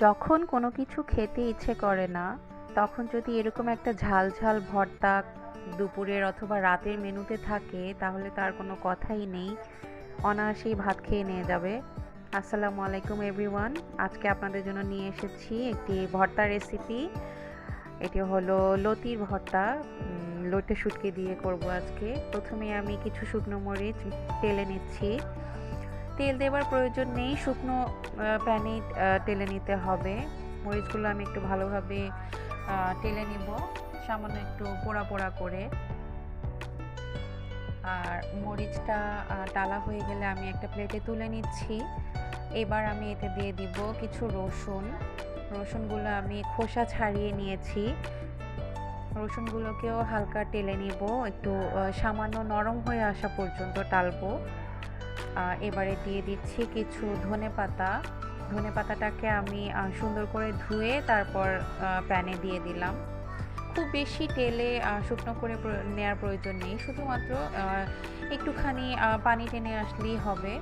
যখন কোনো কিছু খেতে ইচ্ছে করে না, তখন যদি এরকম একটা ঝাল ঝাল ভর্তা দুপুরের অথবা রাতের মেনুতে থাকে, তাহলে তার কোনো কথাই নেই। অনায়াসেই ভাত খেয়ে নিয়ে যাবে। আসসালামু আলাইকুম এভরিওয়ান আজকে আপনাদের জন্য নিয়ে এসেছি একটি ভর্তা রেসিপি এটি হলো লতির ভর্তা। লটে শুটকি দিয়ে করব আজকে। প্রথমে আমি কিছু শুকনো মরিচ তেলে নিচ্ছি। তেল দেওয়ার প্রয়োজন নেই, শুকনো প্যানে টেলে নিতে হবে। মরিচগুলো আমি একটু ভালোভাবে টেলে নিব, সামান্য একটু পোড়া পোড়া করে। আর মরিচটা টালা হয়ে গেলে আমি একটা প্লেটে তুলে নিচ্ছি। এবার আমি এতে দিয়ে দিব কিছু রসুন। রসুনগুলো আমি খোসা ছাড়িয়ে নিয়েছি। রসুনগুলোকেও হালকা টেলে নিব, একটু সামান্য নরম হয়ে আসা পর্যন্ত টালবো। এবারে দিয়ে দিচ্ছি কিছু ধনে পাতা। ধনে পাতাটাকে আমি সুন্দর করে ধুয়ে তারপর প্যানে দিয়ে দিলাম। খুব বেশি তেলে শুকনো করে নেওয়ার প্রয়োজন নেই। শুধুমাত্র একটুখানি পানি টেনে আসলেই হবে।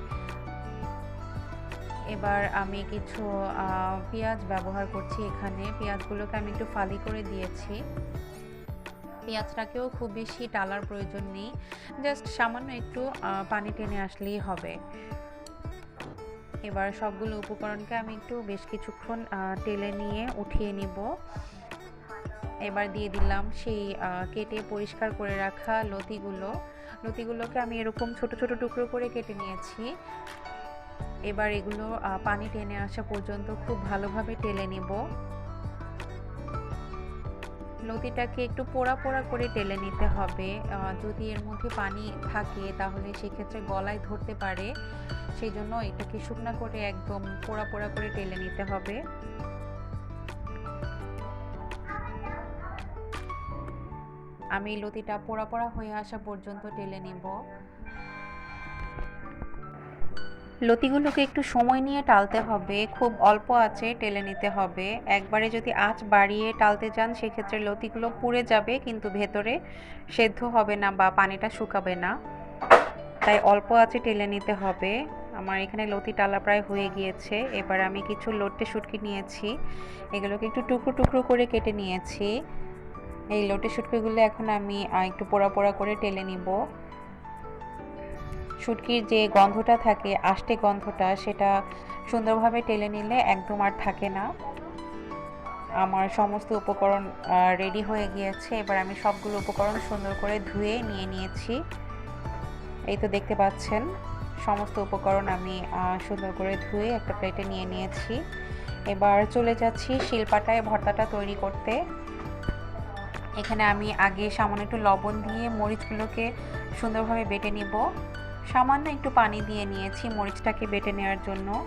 এবার আমি কিছু পেঁয়াজ ব্যবহার করছি এখানে। পেঁয়াজগুলোকে আমি একটু ফালি করে দিয়েছি। পেঁয়াজটাকেও খুব বেশি টালার প্রয়োজন নেই। জাস্ট সামান্য একটু পানি টেনে আসলেই হবে। এবার সবগুলো উপকরণকে আমি একটু বেশ কিছুক্ষণ টেলে নিয়ে উঠিয়ে নিব। এবার দিয়ে দিলাম সেই কেটে পরিষ্কার করে রাখা লতিগুলো। লতিগুলোকে আমি এরকম ছোট ছোট টুকরো করে কেটে নিয়েছি। এবার এগুলো পানি টেনে আসা পর্যন্ত খুব ভালোভাবে টেলে নিব। লতিটাকে একটু পোড়া পোড়া করে টেলে নিতে হবে। যদি এর মধ্যে পানি থাকে, তাহলে সেক্ষেত্রে গলায় ধরতে পারে। সেই জন্য এটাকে শুকনো করে একদম পোড়া পোড়া করে টেলে নিতে হবে। আমি লতিটা পোড়া পোড়া হয়ে আসা পর্যন্ত টেলে নিব। লতিগুলোকে একটু সময় নিয়ে টালতে হবে। খুব অল্প আছে, টেলে নিতে হবে। একবারে যদি আঁচ বাড়িয়ে টালতে যান, সেক্ষেত্রে লতিগুলো পুড়ে যাবে, কিন্তু ভেতরে সেদ্ধ হবে না বা পানিটা শুকাবে না। তাই অল্প আছে, টেলে নিতে হবে। আমার এখানে লতি টালা প্রায় হয়ে গিয়েছে। এবার আমি কিছু লোটে শুটকি নিয়েছি। এগুলোকে একটু টুকরো টুকরো করে কেটে নিয়েছি। এই লোটে শুটকিগুলো এখন আমি একটু পোড়া পোড়া করে টেলে নিব। শুটকির যে গন্ধটা থাকে, আষ্টে গন্ধটা, সেটা সুন্দরভাবে টেলে নিলে একদম আর থাকে না। আমার সমস্ত উপকরণ রেডি হয়ে গিয়েছে। এবার আমি সবগুলো উপকরণ সুন্দর করে ধুয়ে নিয়ে নিয়েছি। এই তো দেখতে পাচ্ছেন, সমস্ত উপকরণ আমি সুন্দর করে ধুয়ে একটা প্লেটে নিয়ে নিয়েছি। এবার চলে যাচ্ছি শিলপাটায় ভর্তাটা তৈরি করতে। এখানে আমি আগে সামান্য একটু লবণ দিয়ে মরিচগুলোকে সুন্দরভাবে বেটে নিব। সামান্য একটু পানি দিয়ে নিয়েছি মরিচটাকে বেটে নেওয়ার জন্য।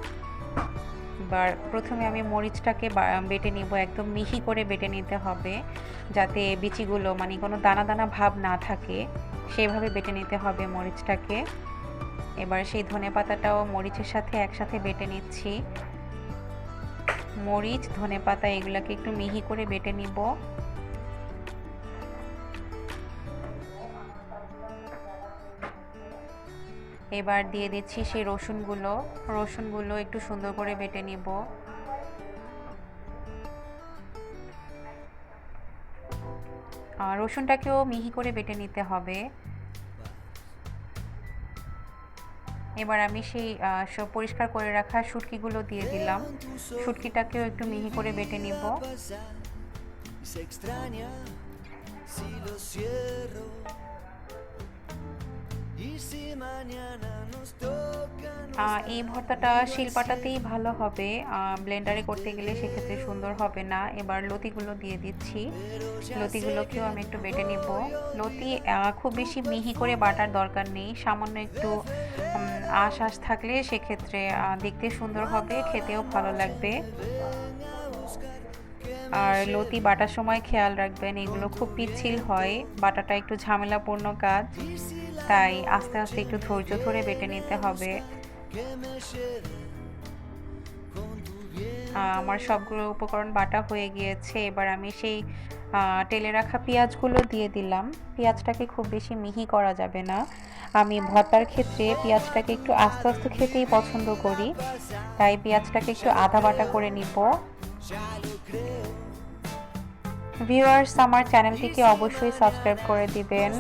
এবার প্রথমে আমি মরিচটাকে বেটে নিব, একদম মিহি করে বেটে নিতে হবে, যাতে বিচিগুলো মানে কোনো দানা দানা ভাব না থাকে। সেইভাবে বেটে নিতে হবে মরিচটাকে। এবার সেই ধনে পাতাটাও মরিচের সাথে একসাথে বেটে নিচ্ছি। মরিচ, ধনে পাতা, এগুলাকে একটু মিহি করে বেটে নিব। এবার দিয়ে দিচ্ছি সেই রসুনগুলো। রসুনগুলো একটু সুন্দর করে বেটে নিব। রসুনটাকেও মিহি করে বেটে নিতে হবে। এবার আমি সেই পরিষ্কার করে রাখা শুটকিগুলো দিয়ে দিলাম। শুটকিটাকেও একটু মিহি করে বেটে নিব। Si lo cierro. এই ভর্তাটা শিলপাটাতেই ভালো হবে। ব্লেন্ডারে করতে গেলে সেক্ষেত্রে সুন্দর হবে না। এবার লতিগুলো দিয়ে দিচ্ছি। লতিগুলোকেও আমি একটু বেটে নিব। লতি খুব বেশি মিহি করে বাটার দরকার নেই। সামান্য একটু আঁশ আঁশ থাকলে সেক্ষেত্রে দেখতে সুন্দর হবে, খেতেও ভালো লাগবে। আর লতি বাটার সময় খেয়াল রাখবেন এগুলো খুব পিচ্ছিল হয় বাটাটা একটু ঝামেলাপূর্ণ কাজ তাই আস্তে আস্তে একটু ধৈর্য ধরে বেটে নিতে হবে। আমার সবগুলো উপকরণ বাটা হয়ে গিয়েছে এবার আমি সেই টেলে রাখা পেঁয়াজগুলো দিয়ে দিলাম। পেঁয়াজটাকে খুব বেশি মিহি করা যাবে না। আমি ভর্তার ক্ষেত্রে পেঁয়াজটাকে একটু আস্তে আস্তে খেতেই পছন্দ করি তাই পেঁয়াজটাকে একটু আধা বাটা করে নিব। ভিউয়ার্স আমার চ্যানেলটিকে অবশ্যই সাবস্ক্রাইব করে দিবেন।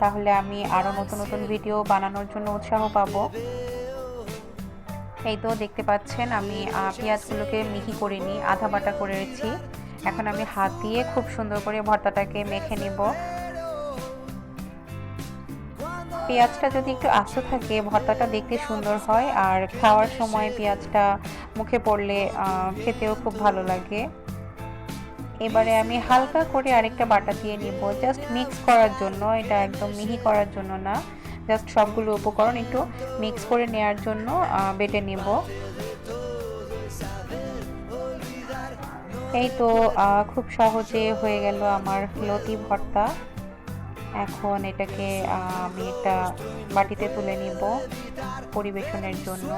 তাহলে আমি আরও নতুন নতুন ভিডিও বানানোর জন্য উৎসাহ পাবো। এই তো দেখতে পাচ্ছেন, আমি পেঁয়াজগুলোকে মিহি করে নিই, আধা বাটা করেছি এখন আমি হাত দিয়ে খুব সুন্দর করে ভর্তাটাকে মেখে নিব। পেঁয়াজটা যদি একটু আস্ত থাকে, ভর্তাটা দেখতে সুন্দর হয়, আর খাওয়ার সময় পেঁয়াজটা মুখে পড়লে খেতেও খুব ভালো লাগে। এবারে আমি হালকা করে আরেকটা বাটা দিয়ে নিব। জাস্ট মিক্স করার জন্য, এটা একদম মিহি করার জন্য না। জাস্ট সবগুলো উপকরণ একটু মিক্স করে নেওয়ার জন্য বেটে নেব। এই তো খুব সহজে হয়ে গেল আমার লতি ভর্তা। এখন এটাকে আমি একটা বাটিতে তুলে নিব পরিবেশনের জন্য।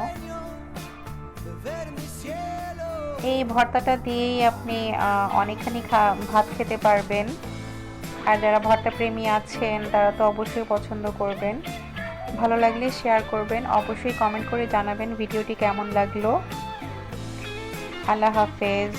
এই ভর্তাটা দিয়েই আপনি অনেকখানি ভাত খেতে পারবেন। আর যারা ভর্তা প্রেমী আছেন, তারা তো অবশ্যই পছন্দ করবেন। ভালো লাগলে শেয়ার করবেন। অবশ্যই কমেন্ট করে জানাবেন ভিডিওটি কেমন লাগল। আল্লাহ হাফেজ।